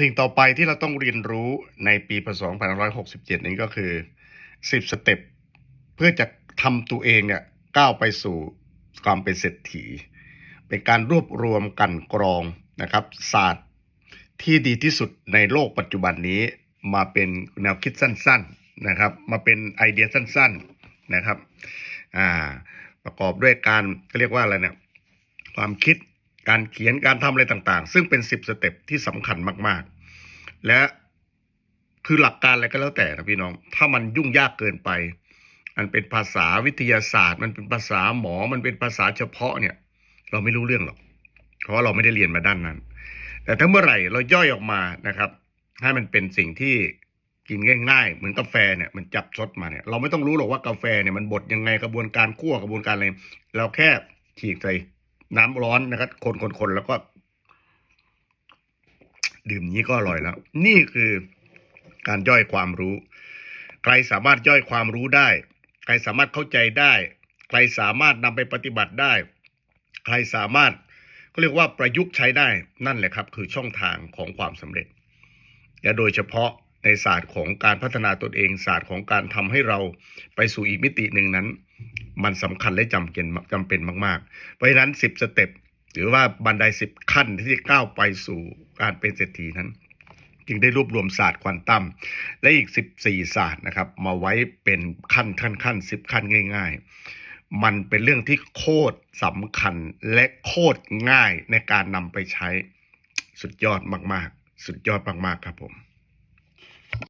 สิ่งต่อไปที่เราต้องเรียนรู้ในปีพศ2567 นี้ก็คือ 10 สเต็ปเพื่อจะทำตัวเองเนี่ยก้าวไปสู่ความเป็นเศรษฐี เป็นการรวบรวมกันกรองนะครับศาสตร์ที่ดีที่สุดในโลกปัจจุบันนี้มาเป็นแนวคิดสั้นๆนะครับ มาเป็นไอเดียสั้นๆนะครับ อ่า ประกอบด้วยการเรียกว่าอะไรเนี่ยความคิด การเขียนการทำอะไรต่างๆ ซึ่งเป็น10สเต็ปที่สำคัญมากๆ และคือหลักการอะไรก็แล้วแต่นะพี่น้อง ถ้ามันยุ่งยากเกินไป มันเป็นภาษาวิทยาศาสตร์ มันเป็นภาษาหมอ มันเป็นภาษาเฉพาะเนี่ย เราไม่รู้เรื่องหรอก เพราะว่าเราไม่ได้เรียนมาด้านนั้น แต่ถ้าเมื่อไหร่เราย่อยออกมานะครับ ให้มันเป็นสิ่งที่กินง่ายๆ เหมือนกาแฟเนี่ยมันจับซดมาเนี่ย เราไม่ต้องรู้หรอกว่ากาแฟเนี่ยมันบดยังไงกระบวนการคั่วกระบวนการอะไร เราแค่ฉีกใส่ น้ำร้อนนะครับ คนๆๆแล้วก็ ดื่มนี้ก็อร่อยแล้ว นี่คือการย่อยความรู้ ใครสามารถย่อยความรู้ได้ ใครสามารถเข้าใจได้ ใครสามารถนำไปปฏิบัติได้ ใครสามารถก็เรียกว่าประยุกต์ใช้ได้นั่นแหละครับ คือช่องทางของความสำเร็จและโดยเฉพาะในศาสตร์ของการพัฒนาตนเองศาสตร์ของการทำให้เราไปสู่อีกมิติหนึ่งนั้น มันสำคัญและจำเป็นจำเป็นมาก ๆ เพราะฉะนั้น 10 สเต็ปหรือว่าบันได 10 ขั้นที่จะก้าวไปสู่การเป็นเศรษฐีนั้น จึงได้รวบรวมศาสตร์ควอนตัมและอีก 14 ศาสตร์นะครับ มาไว้เป็นขั้นขั้นขั้น10 ขั้นง่าย ๆ มันเป็นเรื่องที่โคตรสำคัญและโคตรง่ายในการนำไปใช้สุดยอดมากๆ สุดยอดมากๆครับผม